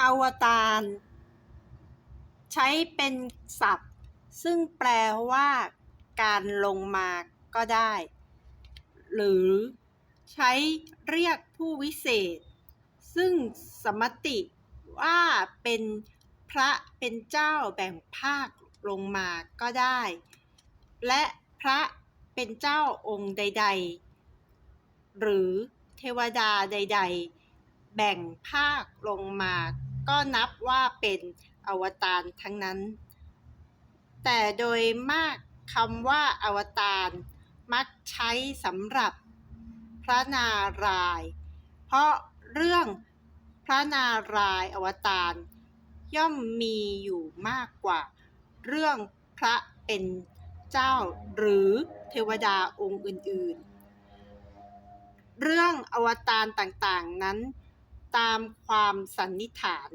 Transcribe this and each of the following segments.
อวตารใช้เป็นศัพท์ ซึ่งแปลว่าการลงมาก็ได้ หรือใช้เรียกผู้วิเศษ ซึ่งสมติว่าเป็นพระเป็นเจ้าแบ่งภาคลงมาก็ได้ และพระเป็นเจ้าองค์ใด ๆ หรือเทวดาใด ๆ แบ่งภาคลงมา ก็นับว่าเป็นอวตารทั้งนั้น แต่โดยมากคำว่าอวตารมักใช้สำหรับพระนารายณ์เพราะเรื่องพระนารายณ์อวตารย่อมมีอยู่มากกว่า เรื่องพระเป็นเจ้าหรือเทวดาองค์อื่น ๆ เรื่องอวตารต่างๆนั้น ตามความสันนิษฐาน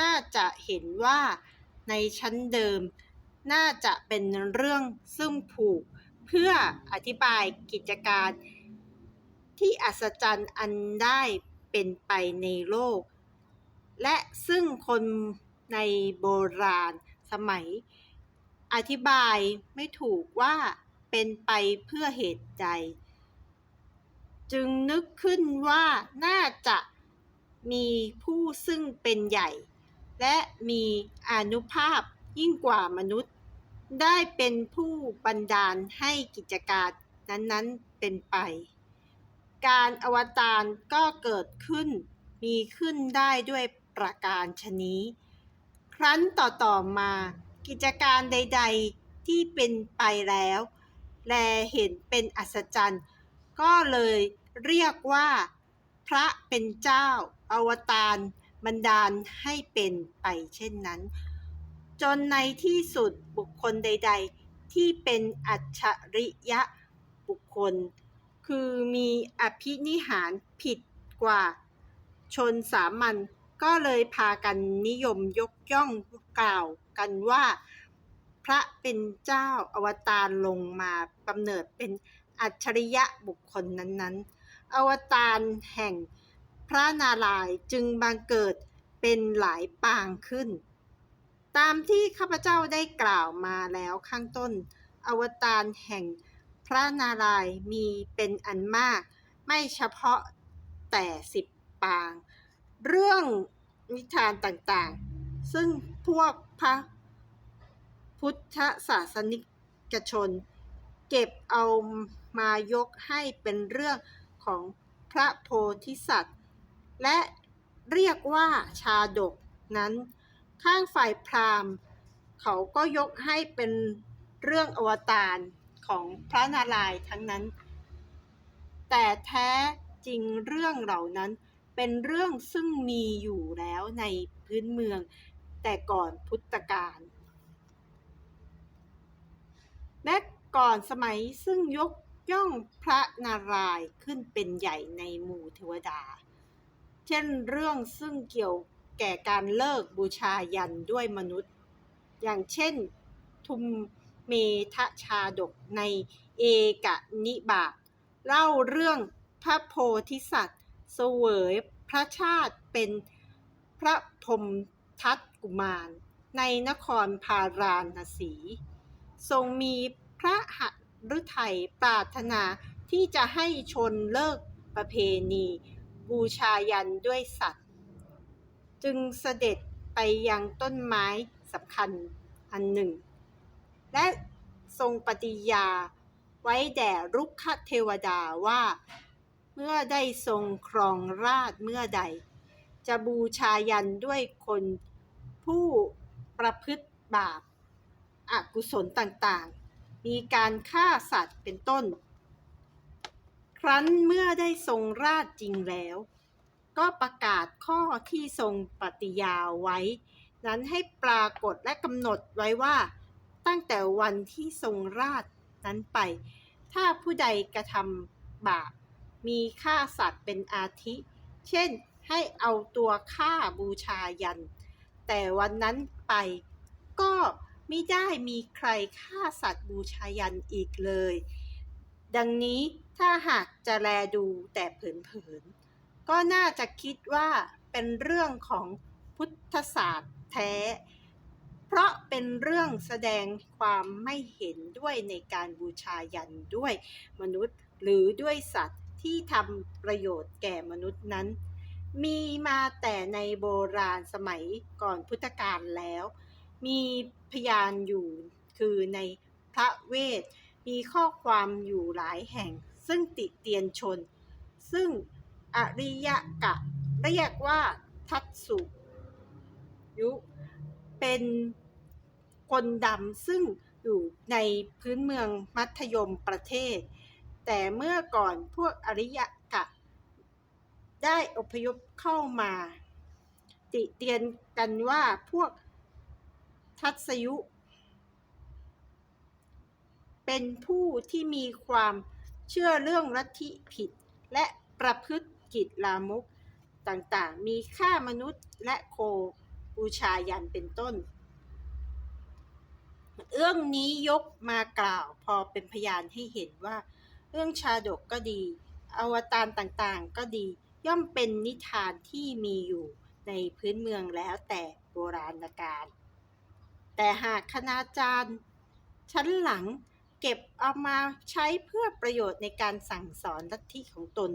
น่าจะเห็นว่าในชั้นเดิม น่าจะเป็นเรื่องซึ่งผูก เพื่ออธิบายกิจการที่อัศจรรย์อันได้เป็นไปในโลก และซึ่งคนในโบราณสมัย อธิบายไม่ถูกว่าเป็นไปเพื่อเหตุใด จึงนึกขึ้นว่าน่าจะ มีผู้ซึ่งเป็นใหญ่ และมีอนุภาพยิ่งกว่ามนุษย์ ได้เป็นผู้บันดาลให้กิจการนั้นๆเป็นไป การอวตารก็เกิดขึ้น มีขึ้นได้ด้วยประการชนี้ ครั้นต่อๆมากิจการใด ๆที่เป็นไปแล้ว แลเห็นเป็นอัศจรรย์ ก็เลยเรียกว่า พระเป็นเจ้า อวตารบันดาลให้เป็นไปเช่นนั้น จนในที่สุดบุคคลใด ๆ ที่เป็นอัจฉริยะบุคคล คือมีอภินิหารผิดกว่า ชนสามัญก็เลยพากันนิยมยกย่องกล่าวกันว่า พระเป็นเจ้าอวตารลงมากำเนิดเป็นอัจฉริยะบุคคลนั้นๆ อวตารแห่งพระนารายณ์จึงบังเกิดเป็นหลายปางขึ้น ตามที่ข้าพเจ้าได้กล่าวมาแล้วข้างต้น อวตารแห่งพระนารายณ์มีเป็นอันมาก ไม่เฉพาะแต่สิบปาง เรื่องนิทานต่างๆ ซึ่งพวกพระพุทธศาสนิกชน เก็บเอามายกให้เป็นเรื่อง ของพระโพธิสัตว์ และเรียกว่าชาดกนั้น ข้างฝ่ายพราหมณ์ เขาก็ยกให้เป็นเรื่องอวตารของพระนารายณ์ทั้งนั้น แต่แท้จริงเรื่องเหล่านั้นเป็นเรื่องซึ่งมีอยู่แล้วในพื้นเมือง แต่ก่อนพุทธกาลและก่อนสมัยซึ่งยก ย่องพระนารายณ์ขึ้นเป็นใหญ่ในหมู่เทวดา เช่นเรื่องซึ่งเกี่ยวแก่การเลิกบูชายันด้วยมนุษย์ อย่างเช่นทุมเมทชาดกในเอกนิบาตเล่าเรื่องพระโพธิสัตว์เสวยพระชาติเป็นพระพรมทัตกุมาร ในนครพาราณสี ทรงมีพระหั ฤทัยปรารถนาที่จะให้ชนเลิกประเพณี บูชายันด้วยสัตว์ จึงเสด็จไปยังต้นไม้สำคัญอันหนึ่ง และทรงปฏิญาไว้แด่รุกขเทวดาว่า เมื่อได้ทรงครองราชเมื่อใด จะบูชายันด้วยคนผู้ประพฤติบาปอากุศลต่างๆ มีการฆ่าสัตว์เป็นต้น ครั้นเมื่อได้ทรงราชจริงแล้ว ก็ประกาศข้อที่ทรงปฏิญาไว้ นั้นให้ปรากฏและกำหนดไว้ว่า ตั้งแต่วันที่ทรงราชนั้นไป ถ้าผู้ใดกระทำบาปมีฆ่าสัตว์เป็นอาทิ เช่นให้เอาตัวฆ่าบูชายัน แต่วันนั้นไปก็ ไม่ได้มีใครฆ่าสัตว์บูชายันอีกเลย ดังนี้ถ้าหากจะแลดูแต่เผินๆ ก็น่าจะคิดว่าเป็นเรื่องของพุทธศาสตร์แท้ เพราะเป็นเรื่องแสดงความไม่เห็นด้วยในการบูชายันด้วยมนุษย์หรือด้วยสัตว์ที่ทำประโยชน์แก่มนุษย์นั้น มีมาแต่ในโบราณสมัยก่อนพุทธกาลแล้ว มีพยานอยู่คือในพระเวท มีข้อความอยู่หลายแห่ง ซึ่งติเตียนชน ซึ่งอริยกะเรียกว่าทัตสุยุ เป็นคนดำซึ่งอยู่ในพื้นเมืองมัธยมประเทศ แต่เมื่อก่อนพวกอริยกะ ได้อพยพเข้ามา ติเตียนกันว่าพวก ทัศยุ เป็นผู้ที่มีความเชื่อเรื่องลัทธิผิด และประพฤติกิจลามกต่างๆ มีฆ่ามนุษย์และโคบูชายันเป็นต้น เรื่องนี้ยกมากล่าวพอเป็นพยานให้เห็นว่า เรื่องชาดกก็ดี อวตารต่างๆ ก็ดี ย่อมเป็นนิทานที่มีอยู่ในพื้นเมืองแล้วแต่โบราณกาล แต่หากคณาจารย์ ชั้นหลังเก็บเอามาใช้เพื่อประโยชน์ในการสั่งสอนลัทธิของตน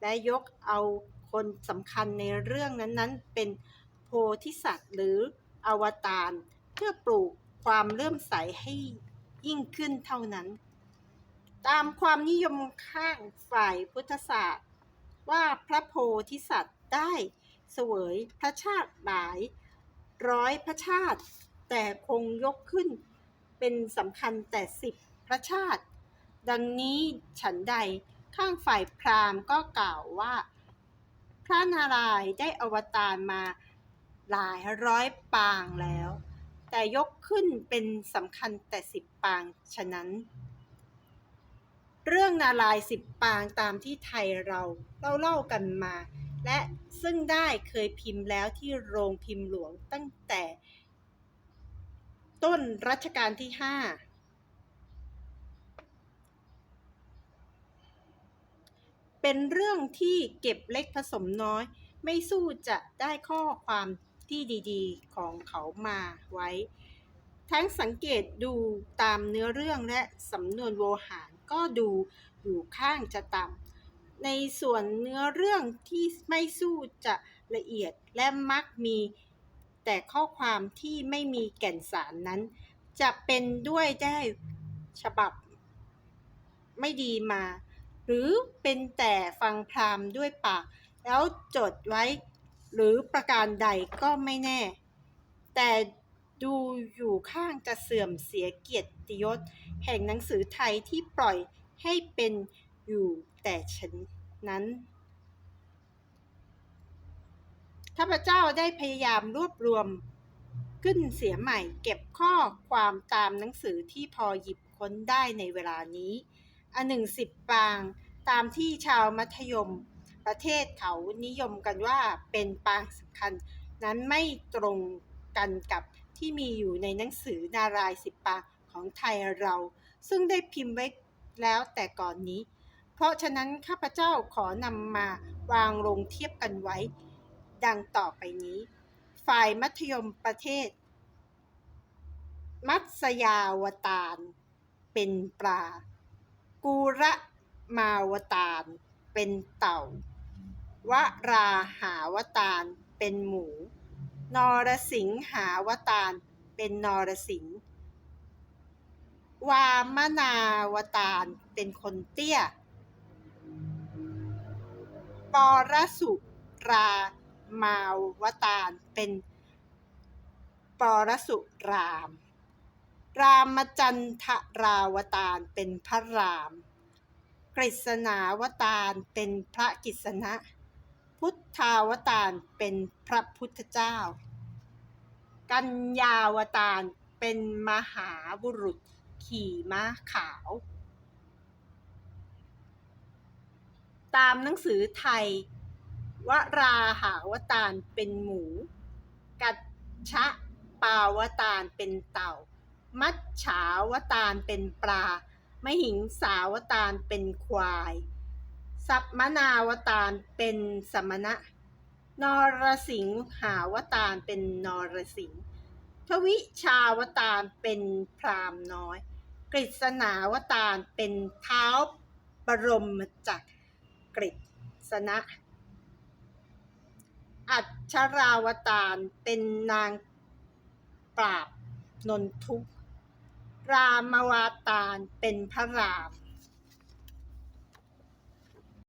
และยกเอาคนสำคัญในเรื่องนั้นๆ เป็นโพธิสัตว์หรืออวตารเพื่อปลูกความเลื่อมใสให้ยิ่งขึ้นเท่านั้น ตามความนิยมข้างฝ่ายพุทธศาสตร์ ว่าพระโพธิสัตว์ได้เสวยพระชาติหลาย ร้อยพระชาติ แต่คงยกขึ้นเป็นสำคัญแต่สิบพระชาติ ดังนี้ฉันใดข้างฝ่ายพราหมณ์ก็กล่าวว่า พระนารายณ์ได้อวตารมาหลายร้อยปางแล้ว แต่ยกขึ้นเป็นสำคัญแต่สิบปางฉะนั้น เรื่องนารายสิบปางตามที่ไทยเราเล่าเล่ากันมา และซึ่งได้เคยพิมพ์แล้วที่โรงพิมพ์หลวงตั้งแต่ ต้นรัชกาลที่ห้าเป็นเรื่องที่เก็บเล็กผสมน้อย ไม่สู้จะได้ข้อความที่ดีๆของเขามาไว้ ทั้งสังเกตดูตามเนื้อเรื่องและสำนวนโวหารก็ดูอยู่ข้างจะต่ำในส่วนเนื้อเรื่องที่ไม่สู้จะละเอียดและมักมี แต่ข้อความที่ไม่มีแก่นสารนั้น จะเป็นด้วยได้ฉบับไม่ดีมา หรือเป็นแต่ฟังพรามด้วยปาก แล้วจดไว้หรือประการใดก็ไม่แน่ แต่ดูอยู่ข้างจะเสื่อมเสียเกียรติยศ แห่งหนังสือไทยที่ปล่อยให้เป็นอยู่แต่ฉันนั้น ข้าพเจ้าได้พยายามรวบรวม ขึ้นเสียใหม่เก็บข้อความตามหนังสือที่พอหยิบค้นได้ในเวลานี้ อันหนึ่งสิบปาง ตามที่ชาวมัธยม ประเทศเขานิยมกันว่าเป็นปางสำคัญ นั้นไม่ตรงกันกับที่มีอยู่ในหนังสือนารายสิบปางของไทยเรา ซึ่งได้พิมพ์ไว้แล้วแต่ก่อนนี้ เพราะฉะนั้นข้าพเจ้าขอนำมาวางลงเทียบกันไว้ ดังต่อไปนี้ ฝ่ายมัธยมประเทศ มัตสยาวตารเป็นปลา กูระมาวตารเป็นเต่าวราหาวตารเป็นหมู นรสิงหาวตารเป็นนรสิงห์วามนาวตารเป็นคนเตี้ย ปรสุรา มาวตารเป็นปรสุราม รามจันทราวตารเป็นพระราม กฤษณาวตารเป็นพระกฤษณะ พุทธาวตารเป็นพระพุทธเจ้า กัญญาวตารเป็นมหาบุรุษขี่ม้าขาว ตามหนังสือไทย วราหาวตารเป็นหมู กัจฉะปาวตารเป็นเต่า มัจฉาวตารเป็นปลามหิงสาวตารเป็นควาย สัปมนาวตารเป็นสมณะ นรสิงหาวตารเป็นนรสิงห์ทวิชาวตารเป็นพรามน้อย กฤษณาวตารเป็นเท้าบรมจักรกฤษณะ อัชราวตารเป็นนางปราบนนทุกรามาวตารเป็นพระราม